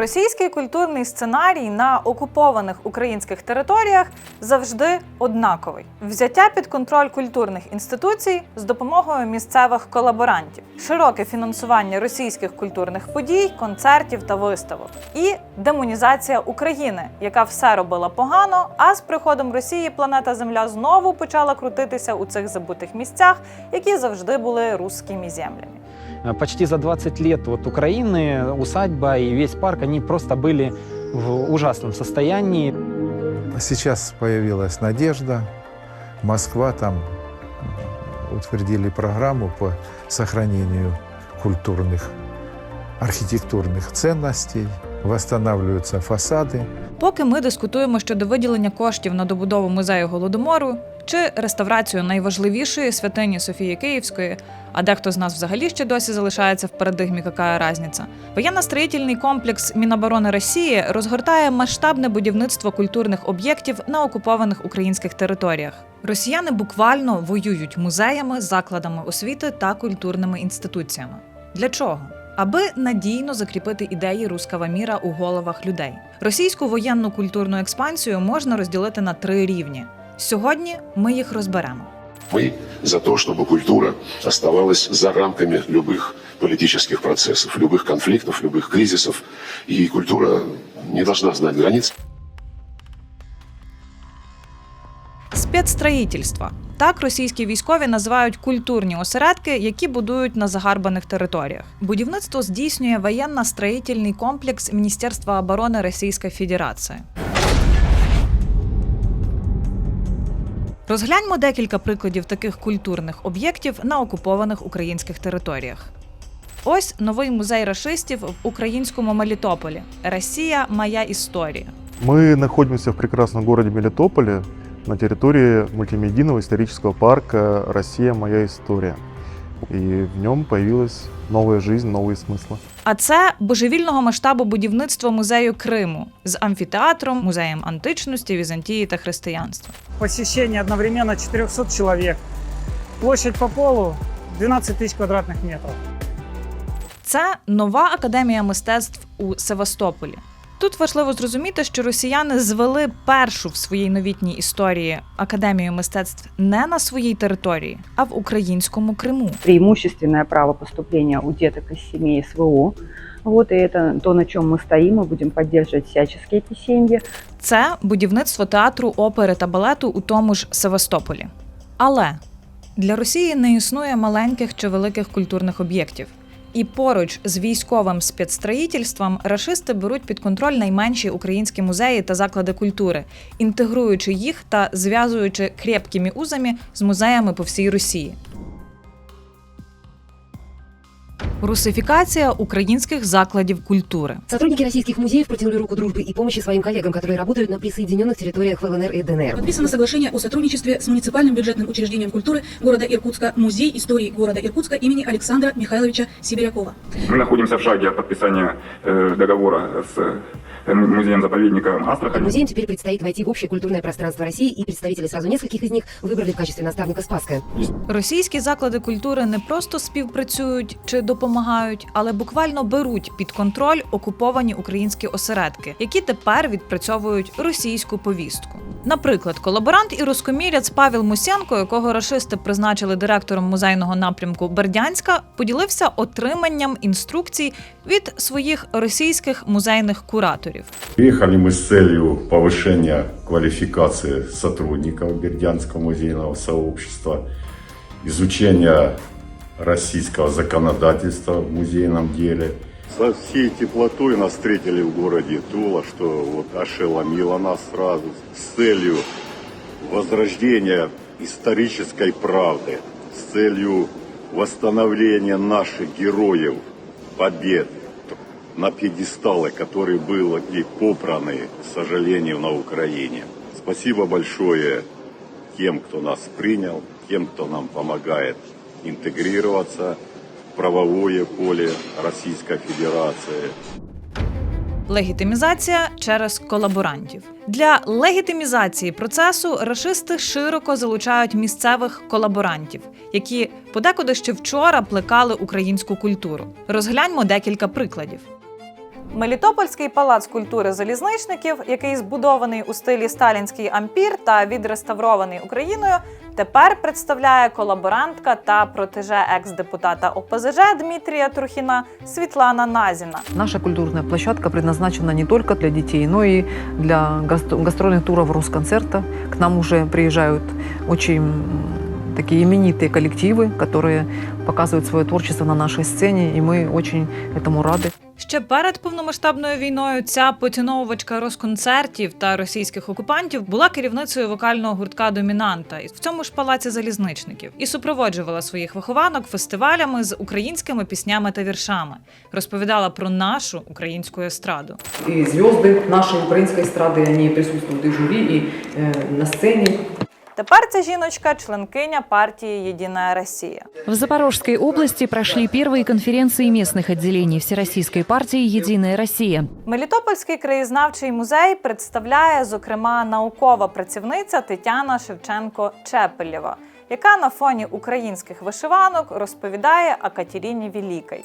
Російський культурний сценарій на окупованих українських територіях завжди однаковий: взяття під контроль культурних інституцій з допомогою місцевих колаборантів, широке фінансування російських культурних подій, концертів та виставок, і демонізація України, яка все робила погано. А з приходом Росії планета Земля знову почала крутитися у цих забутих місцях, які завжди були русскими землями. Э, Почти за 20 лет вот Украины усадьба и весь парк, они просто были в ужасном состоянии. Сейчас появилась надежда. Москва там утвердили программу по сохранению культурных, архитектурных ценностей, восстанавливаются фасады. Поки ми дискутуємо щодо виділення коштів на добудову музею голодомору чи реставрацію найважливішої святині Софії Київської, а дехто з нас взагалі ще досі залишається в парадигмі «какая разниця», воєнно-строїтельний комплекс Міноборони Росії розгортає масштабне будівництво культурних об'єктів на окупованих українських територіях. Росіяни буквально воюють музеями, закладами освіти та культурними інституціями. Для чого? Аби надійно закріпити ідеї руского міра у головах людей. Російську воєнну культурну експансію можна розділити на три рівні. Сьогодні ми їх розберемо. Мы за то, чтобы культура оставалась за рамками любых политических процессов, любых конфликтов, любых кризисов. И культура не должна знать границ. Спецстроїтельство. Так російські військові називають культурні осередки, які будують на загарбаних територіях. Будівництво здійснює воєнно-строїтельний комплекс Міністерства оборони Російської Федерації. Розгляньмо декілька прикладів таких культурних об'єктів на окупованих українських територіях. Ось новий музей рашистів в українському Мелітополі. Росія моя історія. Мы находимся в прекрасном городе Мелитополе на территории мультимедийного исторического парка «Россия. Моя история». И в нем появилась новая жизнь, новые смыслы. А це божевільного масштабу будівництво музею Криму з амфітеатром, музеєм античності, Візантії та християнства. Посіщення одновременно 400 чоловік, Площадь по полу 12 тисяч квадратних метрів. Це нова академія мистецтв у Севастополі. Тут важливо зрозуміти, що росіяни звели першу в своїй новітній історії академію мистецтв не на своїй території, а в українському Криму. преимущественное право поступления у деток из семей СВО. Вот, и это то, на чем мы стоим, мы будем поддерживать всячески эти семьи. Це будівництво театру опери та балету у тому ж Севастополі. Але для Росії не існує маленьких чи великих культурних об'єктів. І поруч з військовим спецстроїтельством рашисти беруть під контроль найменші українські музеї та заклади культури, інтегруючи їх та зв'язуючи крепкими узами з музеями по всій Росії. Русифікація українських закладів культури. Сотрудники российских музеев протянули руку дружбы и помощи своим коллегам, которые работают на присоединенных территориях ЛНР и ДНР. Подписано соглашение о сотрудничестве с муниципальным бюджетным учреждением культуры города Иркутска «Музей истории города Иркутска» имени Александра Михайловича Сибирякова. Мы находимся в шаге от подписания э, договора с э, музеем-заповедником Астрахань. Музеям теперь предстоит войти в общее культурное пространство России, и представители сразу нескольких из них выбрали в качестве наставника Спасская. Російські заклади культури не просто співпрацюють чи допомагають, але буквально беруть під контроль окуповані українські осередки, які тепер відпрацьовують російську повістку. Наприклад, колаборант і розкоміряць Павел Мусенко, якого рашисти призначили директором музейного напрямку Бердянська, поділився отриманням інструкцій від своїх російських музейних кураторів. Приехали мы с целью повышения квалификации сотрудников Бердянского музейного сообщества, изучения российского законодательства в музейном деле. Со всей теплотой нас встретили в городе Тула, что вот ошеломило нас сразу с целью возрождения исторической правды, с целью восстановления наших героев, побед, на пьедесталы, которые были попраны, к сожалению, на Украине. Спасибо большое тем, кто нас принял, тем, кто нам помогает интегрироваться в правовое поле Российской Федерации. Легітимізація через колаборантів для легітимізації процесу рашисти широко залучають місцевих колаборантів, які подекуди ще вчора плекали українську культуру. Розгляньмо декілька прикладів. Мелітопольський палац культури залізничників, який збудований у стилі сталінський ампір та відреставрований Україною, тепер представляє колаборантка та протеже екс-депутата ОПЗЖ Дмитрія Трухіна Світлана Назіна. Наша культурная площадка предназначена не только для детей, но и для гастро- гастрольных туров Росконцерта. К нам уже приезжают очень м, такие именитые коллективы, которые показывают свое творчество на нашей сцене, и мы очень этому рады. Ще перед повномасштабною війною ця поціновувачка розконцертів та російських окупантів була керівницею вокального гуртка Домінанта в цьому ж палаці залізничників і супроводжувала своїх вихованок фестивалями з українськими піснями та віршами. Розповідала про нашу українську естраду. И звезды нашей украинской эстрады, они присутствуют и в жюри, и э, на сцене. Тепер ця жіночка членкиня партії Єдина Росія. В Запорожской области прошли первые конференции местных отделений Всероссийской партии «Единая Россия». Мелітопольський краєзнавчий музей представляє, зокрема, наукова працівниця Тетяна Шевченко Чепелєва, яка на фоні українських вишиванок розповідає о Катерині Великій.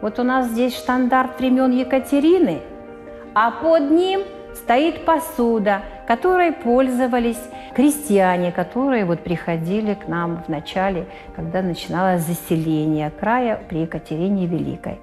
Вот у нас здесь штандарт времен Екатерины, а под ним стоит посуда, которой пользовались крестьяне, которые вот приходили к нам в начале, когда начиналось заселение края при Екатерине Великой.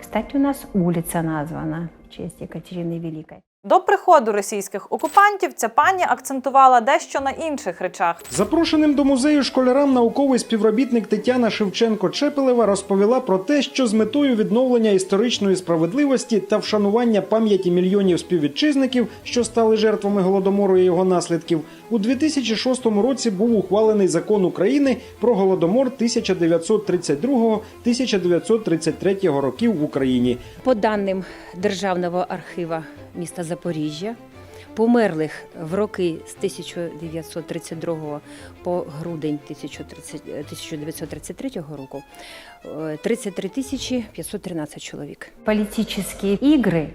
Кстати, у нас улица названа в честь Екатерины Великой. До приходу російських окупантів ця пані акцентувала дещо на інших речах. Запрошеним до музею школярам науковий співробітник Тетяна Шевченко Чепелева розповіла про те, що з метою відновлення історичної справедливості та вшанування пам'яті мільйонів співвітчизників, що стали жертвами голодомору і його наслідків, у 2006 році був ухвалений закон України про голодомор 1932-1933 років в Україні. По даним Державного архива міста Запоріжжя, померлих в роки з 1932 по грудень 1030 1933 року е, 33 тисячі 513 чоловік. Політичні ігри,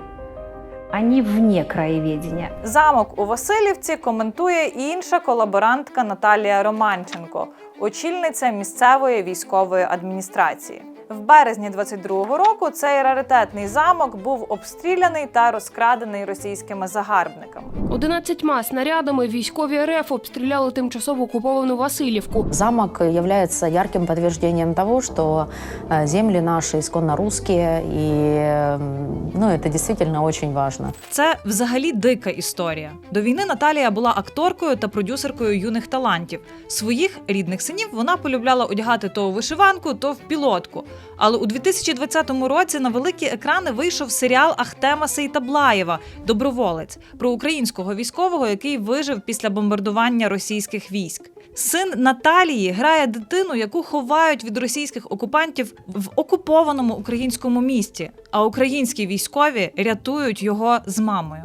вони вне краєведення. Замок у Васильівці коментує інша колаборантка Наталія Романченко, очільниця місцевої військової адміністрації. В березні 22-го року цей раритетний замок був обстріляний та розкрадений російськими загарбниками. 11 снарядами військові РФ обстріляли тимчасово окуповану Васильівку. Замок является ярким подтверждением того, что э, земли наши исконно русские, и м, ну, это действительно очень важно. Це взагалі дика історія. До війни Наталія була акторкою та продюсеркою юних талантів. Своїх рідних синів вона полюбляла одягати то у вишиванку, то в пілотку. Але у 2020 році на великі екрани вийшов серіал Ахтема Сейтаблаєва Доброволець про українського військового, який вижив після бомбардування російських військ. Син Наталії грає дитину, яку ховають від російських окупантів в окупованому українському місті. А українські військові рятують його з мамою.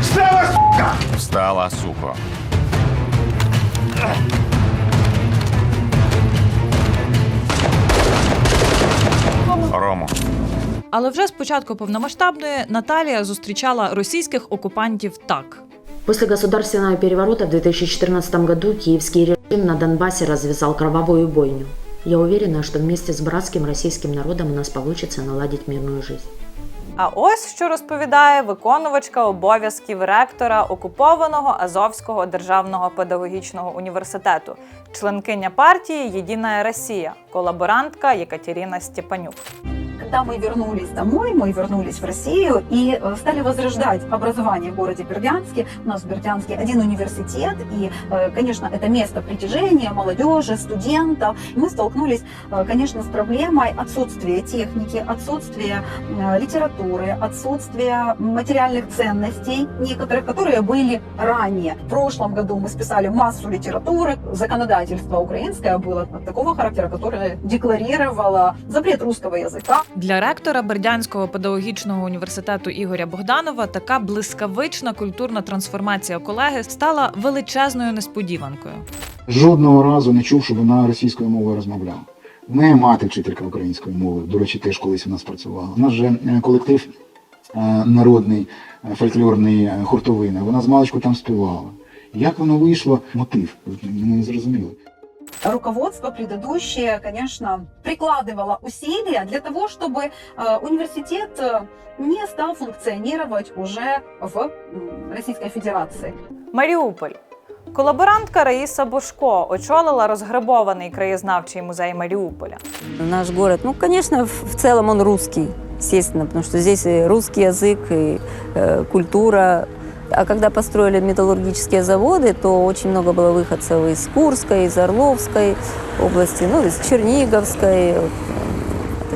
Встала, сука! Встала, суко. Рому. Але вже з початку повномасштабної Наталія зустрічала російських окупантів так. После государственного переворота в 2014 году киевский режим на Донбассе развязал кровавую бойню. Я уверена, что вместе с братским российским народом у нас получится наладить мирную жизнь. А ось що розповідає виконувачка обов'язків ректора окупованого Азовського державного педагогічного університету, членкиня партії Єдина Росія, колаборантка Єкатерина Степанюк. Когда мы вернулись домой, мы вернулись в Россию и э, стали возрождать образование в городе Бердянске. У нас в Бердянске один университет, и, э, конечно, это место притяжения молодежи, студентов. Мы столкнулись, э, конечно, с проблемой отсутствия техники, отсутствия литературы, отсутствия материальных ценностей некоторых, которые были ранее. В прошлом году мы списали массу литературы. Законодательство украинское было такого характера, которое декларировало запрет русского языка. Для ректора Бердянського педагогічного університету Ігоря Богданова така блискавична культурна трансформація колеги стала величезною несподіванкою. Жодного разу не чув, щоб вона російською мовою розмовляла. В неї мати вчителька української мови, до речі, теж колись у нас працювала. У нас же е, колектив е, народний, е, фольклорний хуртовина. Вона з маличку там співала. Як воно вийшло? Мотив. Ми не зрозуміли. руководство предыдущее, конечно, прикладывало усилия для того, чтобы э, университет э, не стал функционировать уже в м, Российской Федерации. Маріуполь. Колаборантка Раїса Бошко очолила розграбований краєзнавчий музей Маріуполя. Наш город, ну, конечно, в в целом он русский, естественно, потому что здесь и русский язык, и э, культура. А когда построили металлургические заводы, то очень много было выходцев из Курской, из Орловской области, ну, из Черниговской.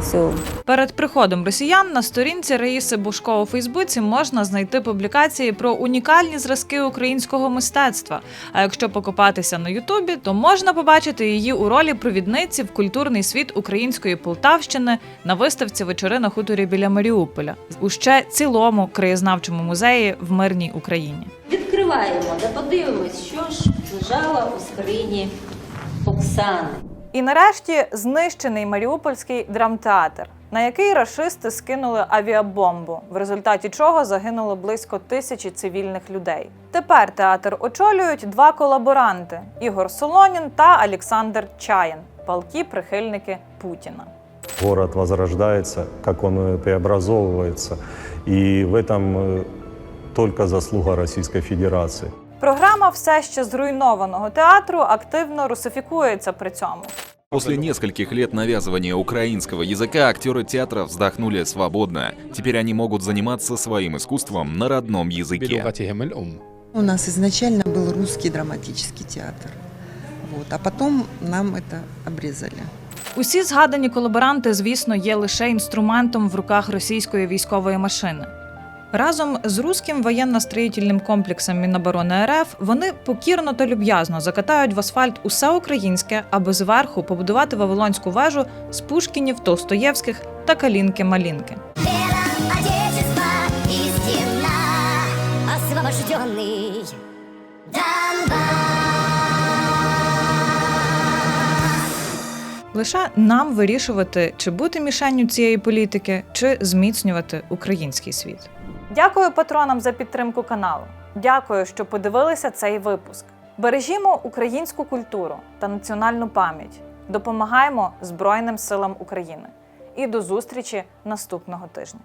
Это все Перед приходом росіян на сторінці Раїси Бушко у Фейсбуці можна знайти публікації про унікальні зразки українського мистецтва. А якщо покопатися на Ютубі, то можна побачити її у ролі провідниці в культурний світ української Полтавщини на виставці вечори на хуторі біля Маріуполя у ще цілому краєзнавчому музеї в мирній Україні. Відкриваємо та подивимось, що ж лежало у скрині Оксани. І нарешті знищений Маріупольський драмтеатр, на який рашисти скинули авіабомбу, в результаті чого загинуло близько тисячі цивільних людей. Тепер театр очолюють два колаборанти: Ігор Солонін та Олександр Чаєн, палкі прихильники Путіна. Город возрождается, как он э, преобразовывается. И в этом э, только заслуга Российской Федерации. Програма все ще зруйнованого театру активно русифікується при цьому. После нескольких лет навязывания украинского языка актеры театра вздохнули свободно. Теперь они могут заниматься своим искусством на родном языке. У нас изначально был русский драматический театр. Вот, а потом нам это обрезали. Усі згадані колаборанти, звісно, є лише інструментом в руках російської військової машини. Разом з руським воєнно-строїтельним комплексом Міноборони РФ вони покірно та люб'язно закатають в асфальт усе українське, аби зверху побудувати Вавилонську вежу з Пушкінів, Толстоєвських та Калінки-Малінки. Истина, Лише нам вирішувати, чи бути мішенню цієї політики, чи зміцнювати український світ. Дякую патронам за підтримку каналу. Дякую, що подивилися цей випуск. Бережімо українську культуру та національну пам'ять. Допомагаємо Збройним силам України. І до зустрічі наступного тижня.